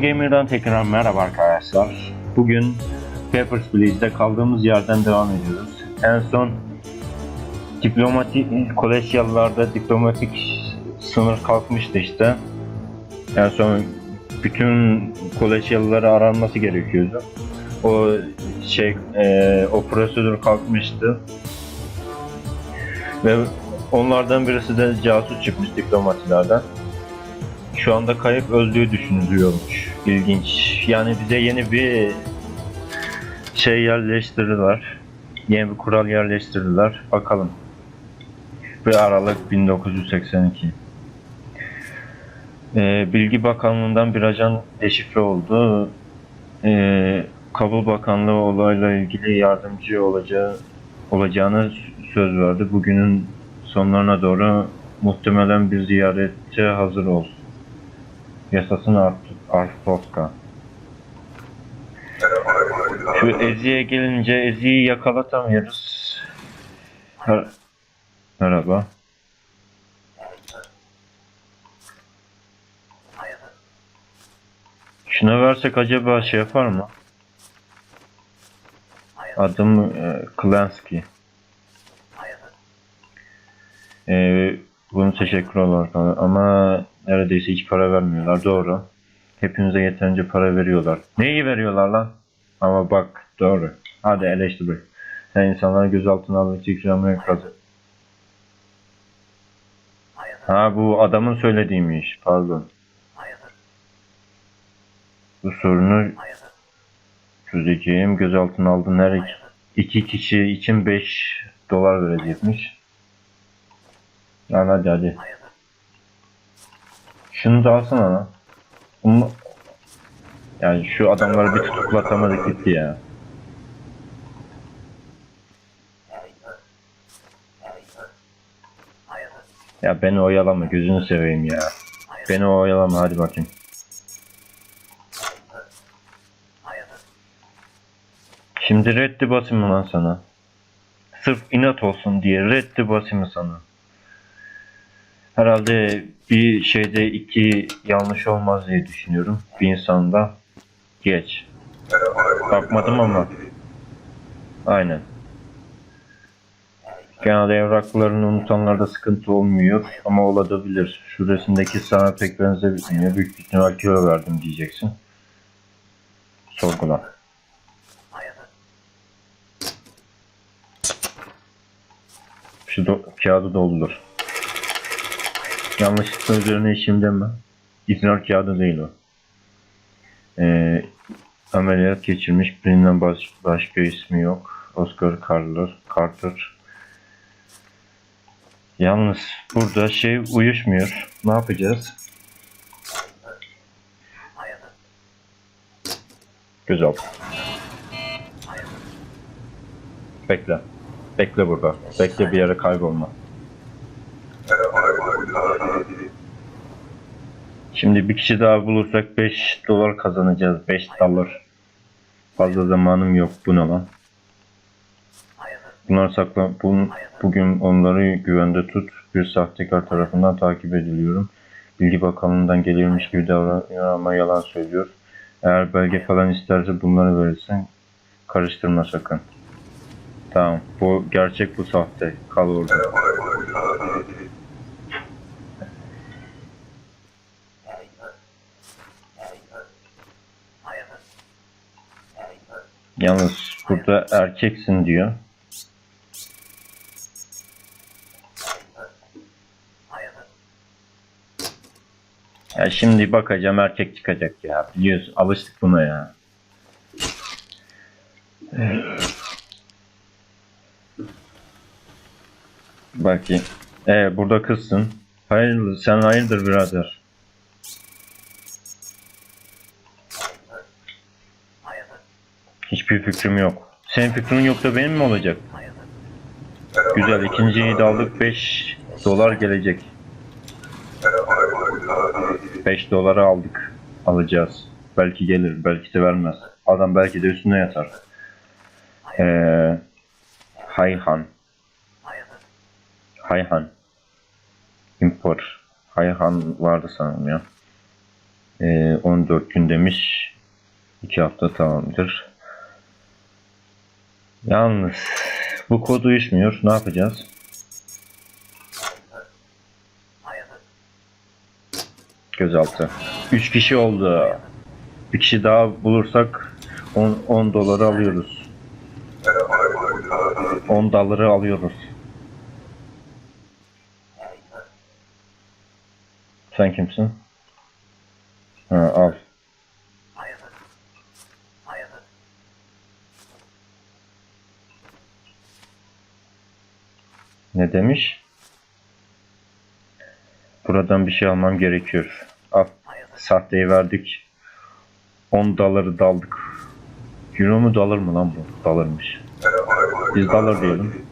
Griffon Gamer'dan tekrar merhaba arkadaşlar. Bugün Papers, Please'de kaldığımız yerden devam ediyoruz. En son diplomatik kolejyalılarda diplomatik sınır kalkmıştı işte. En son bütün kolejyalıları aranması gerekiyordu. O şey e, o prosedür kalkmıştı. Ve onlardan birisi de casus çıkmış diplomatilerden şu anda kayıp öldüğü düşünülüyormuş. İlginç. Yani bize yeni bir şey yerleştirdiler. Yeni bir kural yerleştirdiler. Bakalım. Ve Aralık 1982. Ee, Bilgi Bakanlığı'ndan bir ajan deşifre oldu. Ee, Kabul Bakanlığı olayla ilgili yardımcı olacağı olacağını söz verdi. Bugünün sonlarına doğru muhtemelen bir ziyarete hazır ol. Yasasın Art Arstoska. Şu Ezi'ye gelince Ezi'yi yakalatamıyoruz. Mer- Merhaba. Şuna versek acaba şey yapar mı? Adım e, Klansky. E, bunu teşekkür olarak ama neredeyse hiç para vermiyorlar doğru. Hepinize yeterince para veriyorlar. Neyi veriyorlar lan? Ama bak doğru. Hadi eleştir. Sen insanları gözaltına için ikramı kazı. Ha bu adamın söylediğiymiş. Pardon. Bu sorunu çözeceğim. Gözaltına aldın her iki, iki kişi için 5 dolar verecekmiş. Lan hadi hadi. Şunu da alsana lan. Bunu... Yani şu adamları bir tutuklatamadık gitti ya. Ya beni oyalama gözünü seveyim ya. Beni oyalama hadi bakayım. Şimdi reddi basayım lan sana? Sırf inat olsun diye reddi basayım sana? Herhalde bir şeyde iki yanlış olmaz diye düşünüyorum. Bir insanda geç. Bakmadım ama. Aynen. Genelde evraklarını unutanlarda sıkıntı olmuyor ama olabilir. Şu resimdeki sana pek benzemiyor. Büyük ihtimal kilo verdim diyeceksin. Sorgula. Şu do- kağıdı doldur. Yanlışlıkla üzerine işim deme. İdrar kağıdı değil o. Ee, ameliyat geçirmiş birinden baş- başka ismi yok. Oscar Carter. Carter. Yalnız burada şey uyuşmuyor. Ne yapacağız? Gözaltı. Bekle. Bekle burada. Bekle bir yere kaybolma. Şimdi bir kişi daha bulursak 5 dolar kazanacağız. 5 dolar. Fazla zamanım yok. Bu ne lan? Bunlar sakla bugün, bugün onları güvende tut. Bir sahtekar tarafından takip ediliyorum. Bilgi Bakanlığı'ndan gelirmiş gibi davranıyor ama yalan söylüyor. Eğer belge falan isterse bunları verirsen karıştırma sakın. Tamam. Bu gerçek bu sahte. Kal orada. Yalnız burada erkeksin diyor. Ya şimdi bakacağım erkek çıkacak ya. Biliyorsun alıştık buna ya. Bakayım. Ee, burada kızsın. Hayırdır, sen hayırdır birader? Hiçbir fikrim yok. Senin fikrin yok da benim mi olacak? Güzel, ikinciyi de aldık. 5 dolar gelecek. 5 dolara aldık. Alacağız. Belki gelir, belki de vermez. Adam belki de üstüne yatar. Ee, Hayhan. Hayhan. Import. Hayhan vardı sanırım ya. Ee, 14 gün demiş. 2 hafta tamamdır. Yalnız bu kod uyuşmuyor. Ne yapacağız? Gözaltı. 3 kişi oldu. Bir kişi daha bulursak 10, 10 doları alıyoruz. 10 doları alıyoruz. Sen kimsin? Ha, al. Ne demiş? Buradan bir şey almam gerekiyor. Al. Sahteyi verdik. 10 doları daldık. Euro mu dolar mı lan bu? Dolarmış. Biz dolar diyelim.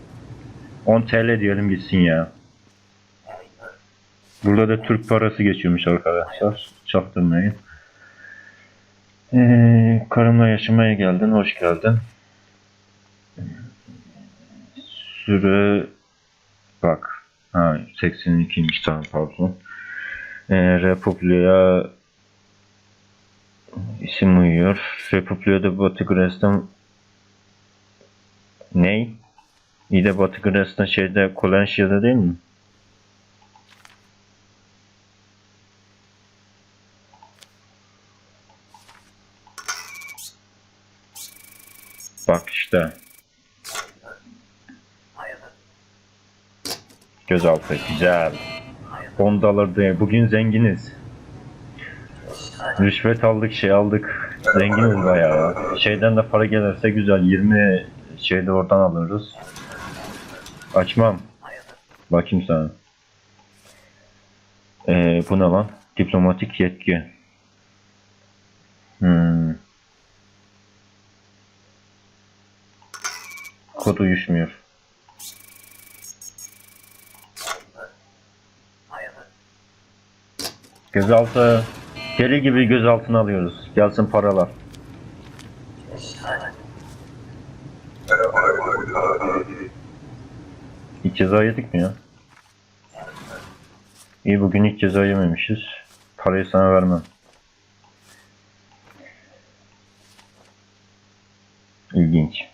10 TL diyelim gitsin ya. Burada da Türk parası geçiyormuş arkadaşlar. Çaktırmayın. Ee, karımla yaşamaya geldin. Hoş geldin. Süre bak. Ha 82'ymiş tamam pardon. Ee, Republik'a isim uyuyor. Republika'da Batı Gres'ten Ney? İyi de Batı Gres'ten şeyde Kolenşya'da değil mi? Bak işte. Gözaltı güzel. 10 dolar diye bugün zenginiz. Rüşvet aldık şey aldık. Zenginiz bayağı. Şeyden de para gelirse güzel 20 şeyde oradan alırız. Açmam. Bakayım sana. Ee, bu ne lan? Diplomatik yetki. Hmm. Kod uyuşmuyor. Gözaltı. Deli gibi gözaltına alıyoruz. Gelsin paralar. İlk ceza yedik mi ya? İyi bugün ilk ceza yememişiz. Parayı sana vermem. İlginç.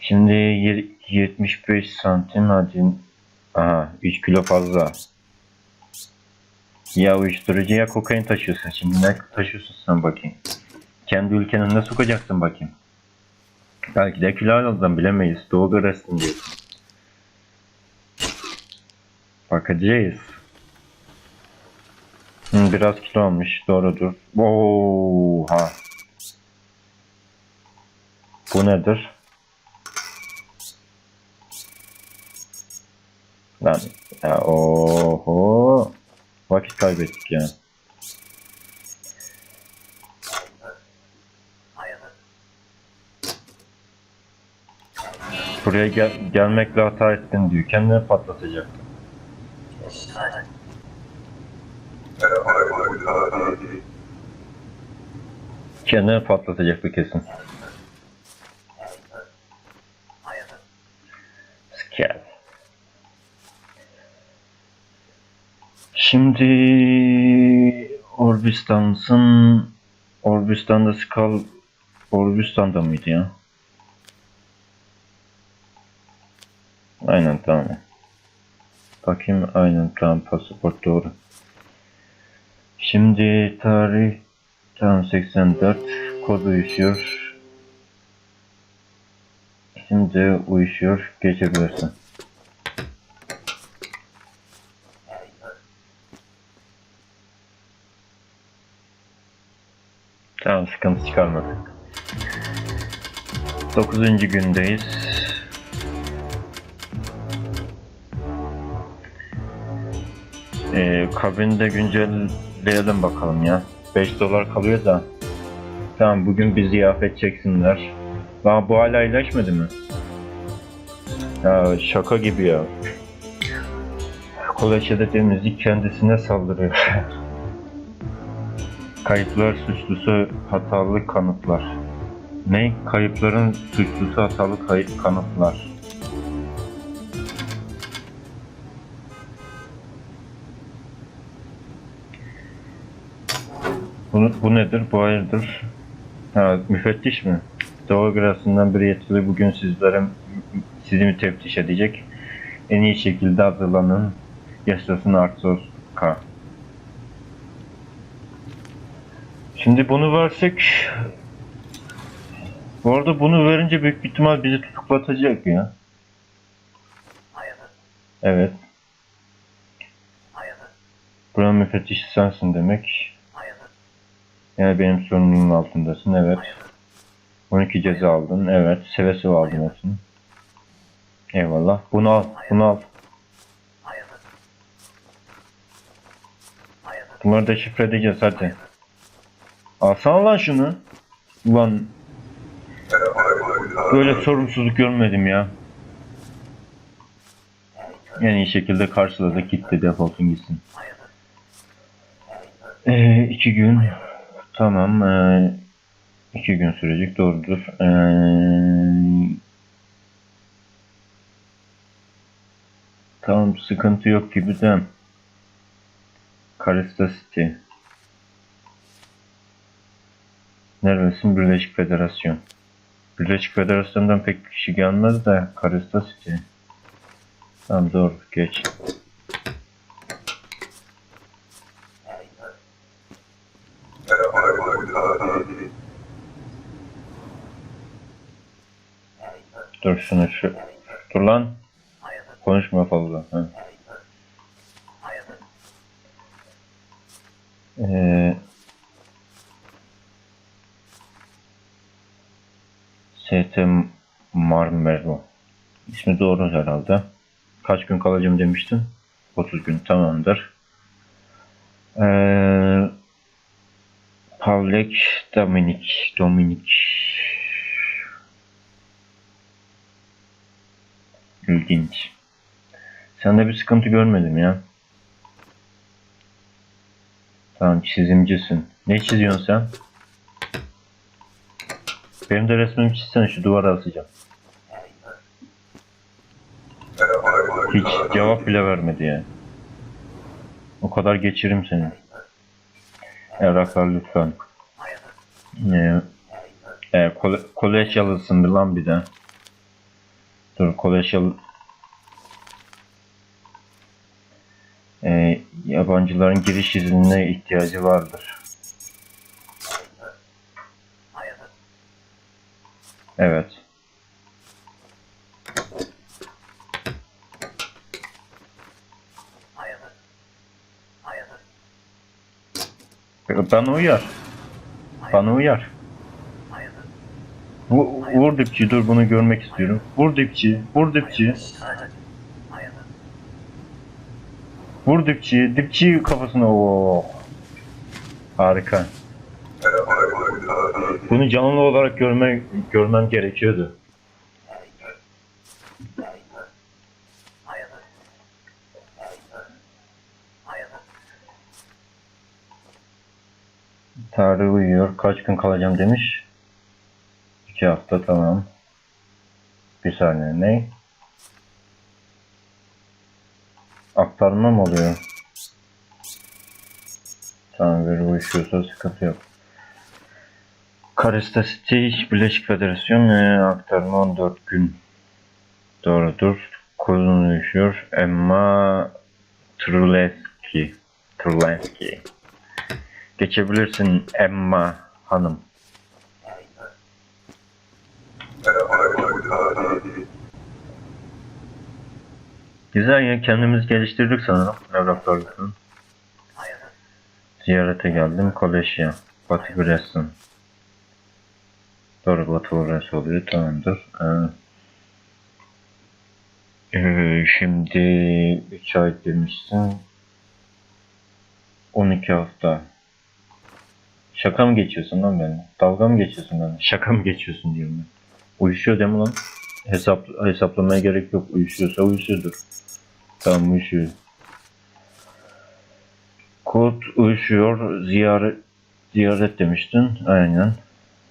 Şimdi yer- 75 santim hadi. Aha 3 kilo fazla. Ya uyuşturucu ya kokain taşıyorsun. Şimdi ne taşıyorsun sen bakayım. Kendi ülkenin ne sokacaksın bakayım. Belki de kilo aldın bilemeyiz. Doğu Gres'in diyorsun. Bakacağız. Hı, biraz kilo almış. Doğrudur. Oha. Bu nedir? Lan ya oho. Vakit kaybettik ya. Buraya gel gelmekle hata ettin diyor. Kendini patlatacaktı. Kendini patlatacaktı kesin. Şimdi Orbistan'sın Orbistan'da Skal Orbistan'da mıydı ya? Aynen tamam. Bakayım aynen tamam pasaport doğru. Şimdi tarih tam 84 kod uyuşuyor. Şimdi uyuşuyor geçebilirsin. Tamam sıkıntı çıkarmadık. 9. gündeyiz. Ee, kabinde güncelleyelim bakalım ya. 5 dolar kalıyor da. Tamam bugün bir ziyafet çeksinler. Daha bu hala iyileşmedi mi? Ya şaka gibi ya. Koleşede temizlik kendisine saldırıyor. Kayıplar suçlusu hatalı kanıtlar. Ne? Kayıpların suçlusu hatalı kayıp kanıtlar. Bu, bu nedir? Bu hayırdır? Ha, müfettiş mi? Doğu Grası'ndan bir yetkili bugün sizlere sizi mi teftiş edecek? En iyi şekilde hazırlanın. Yaşasın Arthur K. Şimdi bunu versek bu arada bunu verince büyük bir ihtimal bizi tutuklatacak ya. Evet. Buranın müfettişi sensin demek. Yani benim sorumluluğum altındasın, evet. 12 ceza aldın, evet. Seve seve aldın hepsini. Eyvallah. Bunu al, bunu al. Bunları da şifre edeceğiz hadi. Alsana lan şunu. Ulan. Böyle sorumsuzluk görmedim ya. En iyi şekilde karşıladık gitti defolsun gitsin. Ee, iki gün. Tamam. Ee, iki gün sürecek doğrudur. Ee, tamam sıkıntı yok gibi de. Karista City. Neredesin? Birleşik Federasyon. Birleşik Federasyon'dan pek kişi gelmez de Karista City. Tamam doğru geç. Dur şunu şu. Dur lan. Konuşma fazla. Ha. Ee, ST Marmero. İsmi doğru herhalde. Kaç gün kalacağım demiştin? 30 gün tamamdır. Ee, Pavlek Dominik Dominik İlginç. Sende bir sıkıntı görmedim ya. Tamam çizimcisin. Ne çiziyorsun sen? Benim de resmimi çizsene şu duvara asacağım. Hiç cevap bile vermedi yani. O kadar geçirim seni. Evraklar lütfen. Ee, e, kole, kolejyalısın bir lan bir de. Dur kolejyal e, yabancıların giriş iznine ihtiyacı vardır. Evet. Bana uyar. Bana uyar. Bu, vur dipçi dur bunu görmek istiyorum. Vur dipçi, vur dipçi. Vur dipçi, dipçi kafasına o. Harika. Bunu canlı olarak görme, görmem gerekiyordu. Tarih uyuyor. Kaç gün kalacağım demiş. İki hafta tamam. Bir saniye ne? Aktarma mı oluyor? Tamam veri uyuşuyorsa sıkıntı yok. Karista City Birleşik Federasyon e, aktarma 14 gün. Doğrudur. Kodun uyuşuyor. Emma Truleski. Truleski. Geçebilirsin Emma hanım. Güzel ya kendimiz geliştirdik sanırım evraklarlıktan. Ziyarete geldim Kolejya. Batı Gürestin. Doğru Batı Gürestin oluyor tamamdır. Ee, ee, şimdi 3 ay demişsin. 12 hafta. Şaka mı geçiyorsun lan benimle? Dalga mı geçiyorsun lan? Şaka mı geçiyorsun diyorum ben. Uyuşuyor değil mi lan? Hesap, hesaplamaya gerek yok. Uyuşuyorsa uyuşuyordur. Tamam uyuşuyor. Kod uyuşuyor. Ziyaret ziyaret demiştin. Aynen.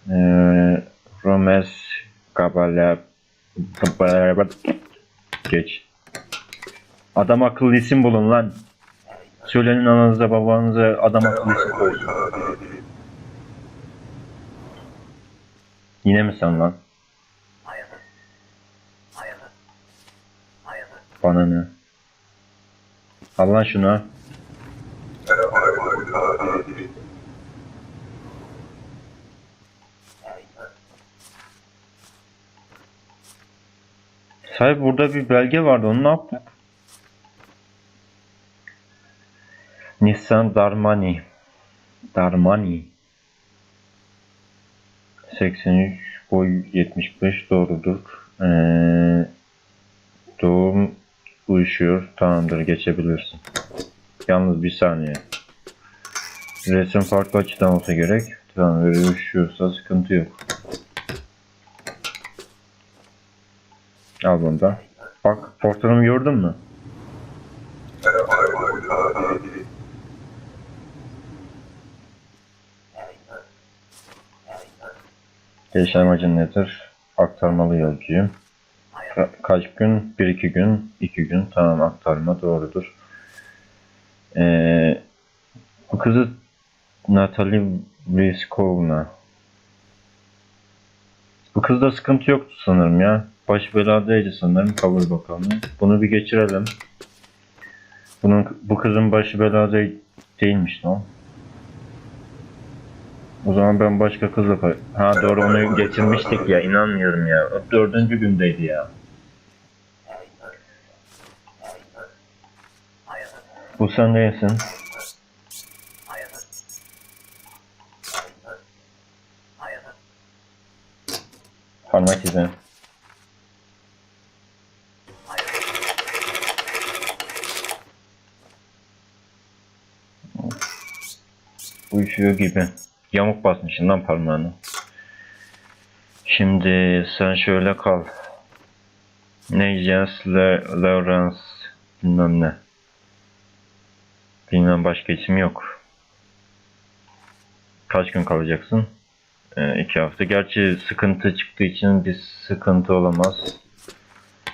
Ee, Romes Kabala Geç. Adam akıllı isim bulun lan. Söylenin ananıza babanıza adam akıllı isim koysun. Yine mi sen lan? Bana ne? Al lan şunu. Sahip burada bir belge vardı. Onu ne yaptık? Nissan Darmani. Darmani. 83 boy 75 doğrudur. Ee, doğum uyuşuyor. Tamamdır geçebilirsin. Yalnız bir saniye. Resim farklı açıdan olsa gerek. Tamam öyle uyuşuyorsa sıkıntı yok. Al bunu da. Bak portalımı gördün mü? Geliş amacın nedir? Aktarmalı yolcuyum. Ka- kaç gün? 1-2 gün. 2 gün. Tamam aktarma doğrudur. Ee, bu kızı Natalie Vyskovna. Bu kızda sıkıntı yoktu sanırım ya. Baş beladaydı sanırım kabul bakanı. Bunu bir geçirelim. Bunun, bu kızın başı belada değilmiş lan. O zaman ben başka kızla kay- Ha doğru onu getirmiştik ya inanmıyorum ya. O dördüncü gündeydi ya. Bu sen değilsin. Parmak izi. Uyuşuyor gibi. Yamuk basmışsın lan parmağını. Şimdi sen şöyle kal. Nejas Le Lawrence bilmem ne. Bilmem başka isim yok. Kaç gün kalacaksın? Ee, hafta. Gerçi sıkıntı çıktığı için bir sıkıntı olamaz.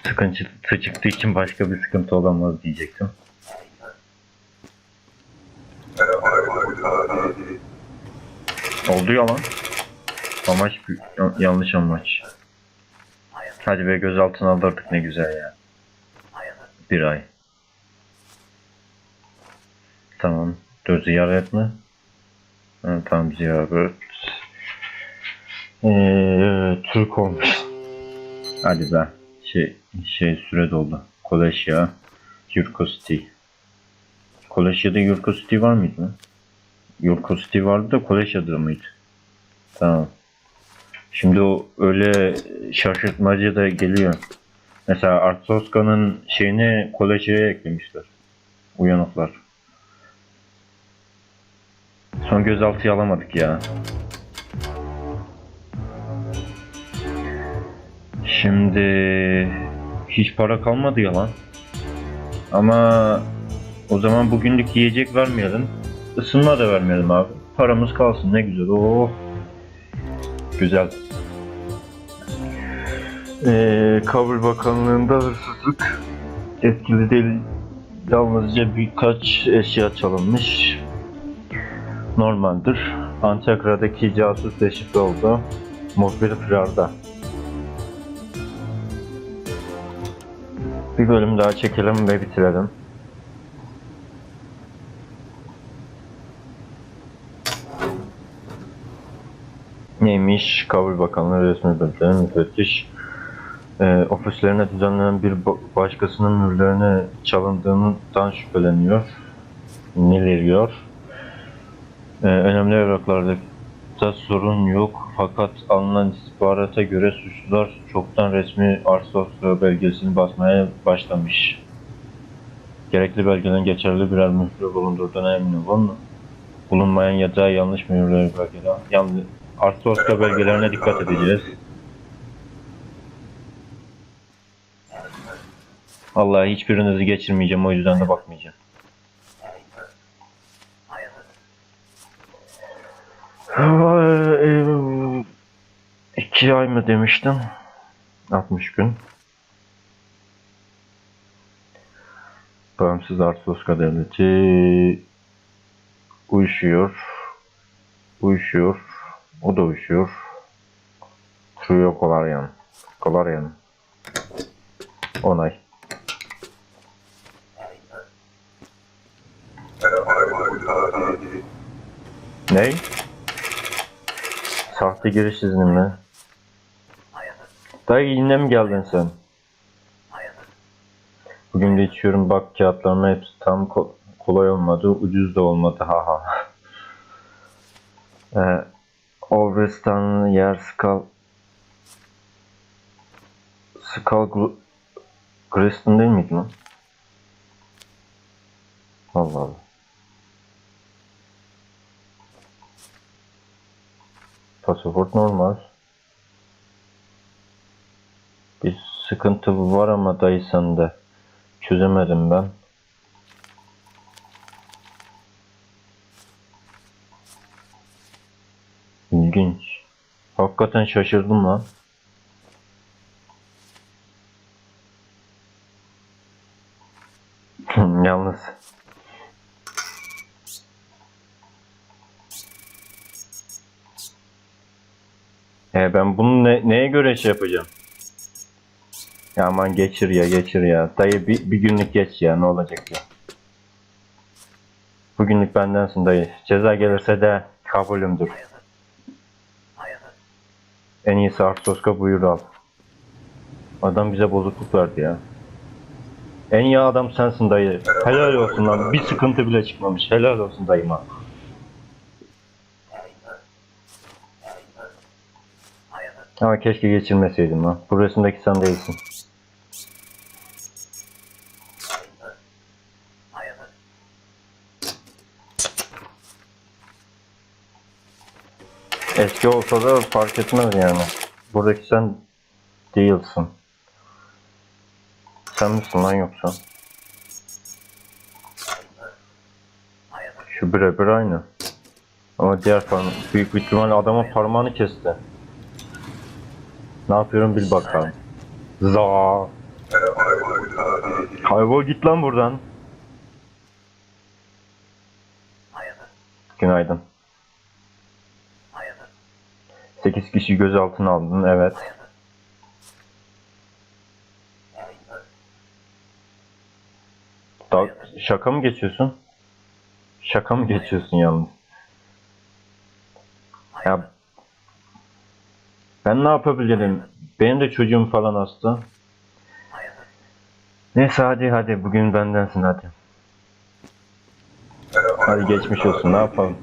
Sıkıntı çıktığı için başka bir sıkıntı olamaz diyecektim. Oldu ya lan. Amaç yanlış amaç. Hadi be gözaltına alırdık ne güzel ya. Bir ay. Tamam. Dur ziyaret mi? Ha, tamam ziyaret. Ee, Türk olmuş. Hadi be. Şey, şey süre doldu. Koleşya. Yurkosti. Koleşya'da Yurkosti var mıydı lan? Yurkosti vardı da Koleşya'da mıydı? Tamam. Şimdi o öyle şaşırtmacı da geliyor. Mesela Artsoska'nın şeyini Koleşya'ya eklemişler. Uyanıklar. Son gözaltıyı alamadık ya. Şimdi hiç para kalmadı ya lan. Ama o zaman bugünlük yiyecek vermeyelim. Isınma da vermeyelim abi. Paramız kalsın ne güzel. Oh. Güzel. Ee, Kabul Bakanlığı'nda hırsızlık etkili değil. Yalnızca birkaç eşya çalınmış. Normaldir. Antakya'daki casus deşifre oldu. Muhbir firarda. Bir bölüm daha çekelim ve bitirelim. Neymiş? Kabul Bakanlığı resmi bülteni müfettiş. E, ofislerine düzenlenen bir ba- başkasının mühürlerine çalındığından şüpheleniyor. Nileriyor. E, önemli evraklarda sorun yok fakat alınan istihbarata göre suçlular çoktan resmi arsa belgesini basmaya başlamış. Gerekli belgelerin geçerli birer mührü bulundurduğuna emin olun. Bulunmayan ya da yanlış mühürleri belgeler. Yanlış Arsa belgelerine dikkat edeceğiz. Vallahi hiçbirinizi geçirmeyeceğim o yüzden de bakmayacağım. Eee, İki ay mı demiştim? 60 gün. Bağımsız Arsoska Devleti uyuşuyor. Uyuşuyor. O da uyuşuyor. True Kolarian. Kolarian. Onay. Ne? Sahte giriş izni mi? Dayı yine mi geldin sen? Bugün geçiyorum bak kağıtlarıma hepsi tam ko- kolay olmadı, ucuz da olmadı ha ha. Ee, Overstan yer Skull Skull Gr- Greston değil miydi lan? Allah Allah. Pasaport normal. Bir sıkıntı var ama dayı sende. Çözemedim ben. İlginç. Hakikaten şaşırdım lan. Yalnız. E ben bunu ne- neye göre şey yapacağım? Ya aman geçir ya geçir ya. Dayı bir, bir günlük geç ya ne olacak ya. Bugünlük bendensin dayı. Ceza gelirse de kabulümdür. En iyisi Artoska buyur al. Adam bize bozukluk verdi ya. En iyi adam sensin dayı. Helal olsun lan. Bir sıkıntı bile çıkmamış. Helal olsun dayıma. Ama keşke geçirmeseydim lan. Bu sen değilsin. Eski olsa da fark etmez yani. Buradaki sen değilsin. Sen misin lan yoksa? Şu birebir aynı. Ama diğer parmak büyük bir ihtimalle adamın parmağını kesti. Ne yapıyorum bil bakalım. Za. Kaybol git lan buradan. 8 kişi gözaltına aldın evet. Da şaka mı geçiyorsun? Şaka mı geçiyorsun yalnız? Ya ben ne yapabilirim? Benim de çocuğum falan hasta. Neyse hadi hadi bugün bendensin hadi. Hadi geçmiş olsun ne yapalım.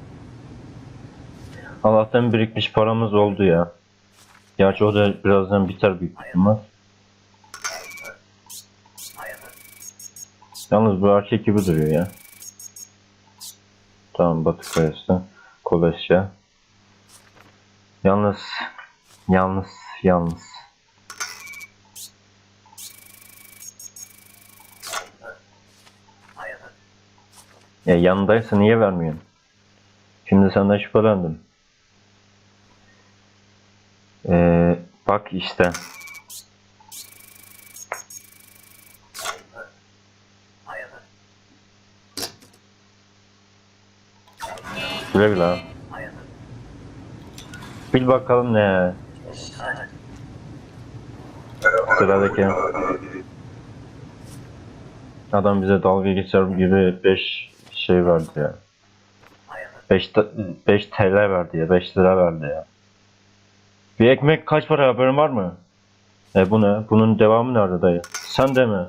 Allah'tan birikmiş paramız oldu ya. Gerçi o da birazdan biter büyük ihtimal. Yalnız bu erkek gibi duruyor ya. Tamam Batı Kayası. Koleşya. Yalnız, yalnız, yalnız. Ya yanındaysa niye vermiyorsun? Şimdi senden şüphelendim. Ee, bak işte. Güle güle. abi. Bil bakalım ne? Sıradaki. Adam bize dalga geçer gibi 5 şey verdi ya. 5 5 TL verdi ya. 5 lira verdi ya. Bir ekmek kaç para haberin var mı? E bu ne? Bunun devamı nerede dayı? Sen de mi?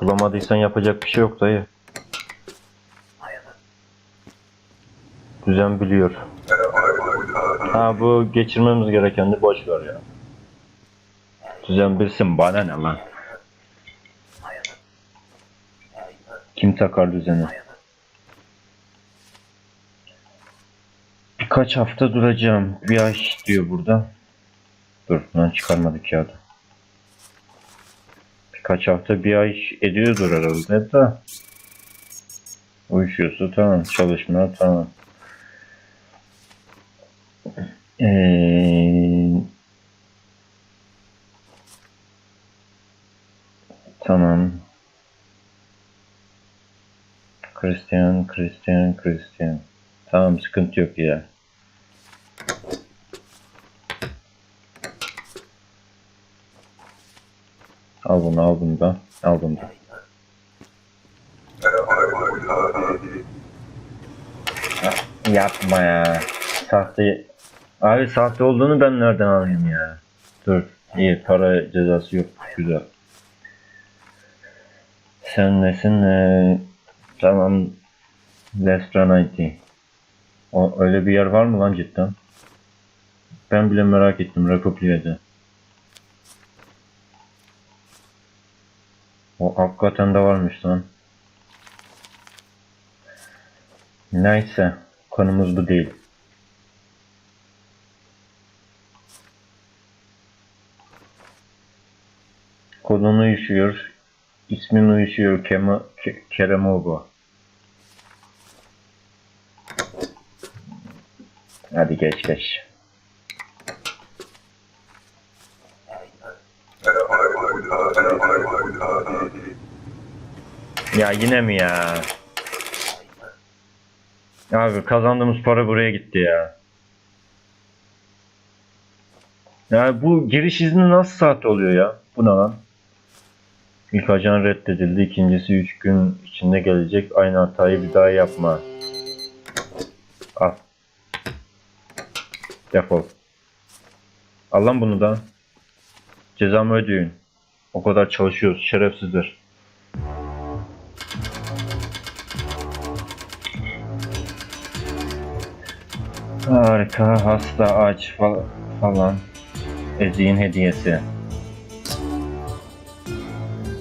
Bulamadıysan yapacak bir şey yok dayı. Düzen biliyor. Ha bu geçirmemiz gereken de boş ver ya. Düzen bilsin bana ne lan. Kim takar düzeni? Birkaç hafta duracağım. Bir ay diyor burada. Dur lan çıkarmadık kağıdı. Birkaç hafta bir ay ediyordur herhalde da. Uyuşuyorsa tamam. Çalışma tamam. Ee, tamam. Christian, Christian, Christian. Tamam sıkıntı yok ya. Al bunu al bunu da. Al bunu da. Ah, Yapma ya. Sahte. Abi sahte olduğunu ben nereden alayım ya? Dur. İyi para cezası yok. Güzel. Sen nesin? Ee, tamam. Lestra 90. O, öyle bir yer var mı lan cidden? Ben bile merak ettim Republiye'de. O hakikaten de varmış lan. Neyse. Konumuz bu değil. Kodun uyuşuyor. İsmin uyuşuyor. Kema, Ke, Keremogo. Hadi geç geç. Ya yine mi ya? Abi kazandığımız para buraya gitti ya. Ya bu giriş izni nasıl sahte oluyor ya? Bu ne lan? İlk ajan reddedildi. ikincisi 3 gün içinde gelecek. Aynı hatayı bir daha yapma. Al. Defol. Al lan bunu da. Cezamı ödeyin. O kadar çalışıyoruz. Şerefsizdir. Harika, hasta, aç fal- falan. Ezik'in hediyesi.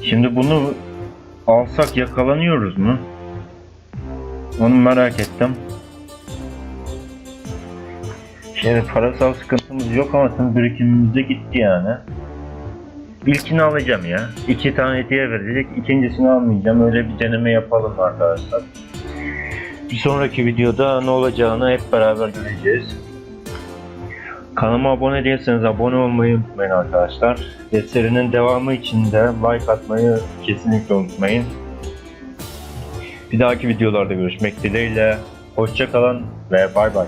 Şimdi bunu alsak yakalanıyoruz mu? Onu merak ettim. Şimdi parasal sıkıntımız yok ama tüm birikimimiz de gitti yani. İlkini alacağım ya. İki tane hediye verecek. İkincisini almayacağım. Öyle bir deneme yapalım arkadaşlar. Bir sonraki videoda ne olacağını hep beraber göreceğiz. Kanalıma abone değilseniz abone olmayı unutmayın arkadaşlar. Serinin devamı için de like atmayı kesinlikle unutmayın. Bir dahaki videolarda görüşmek dileğiyle. Hoşçakalın ve bay bay.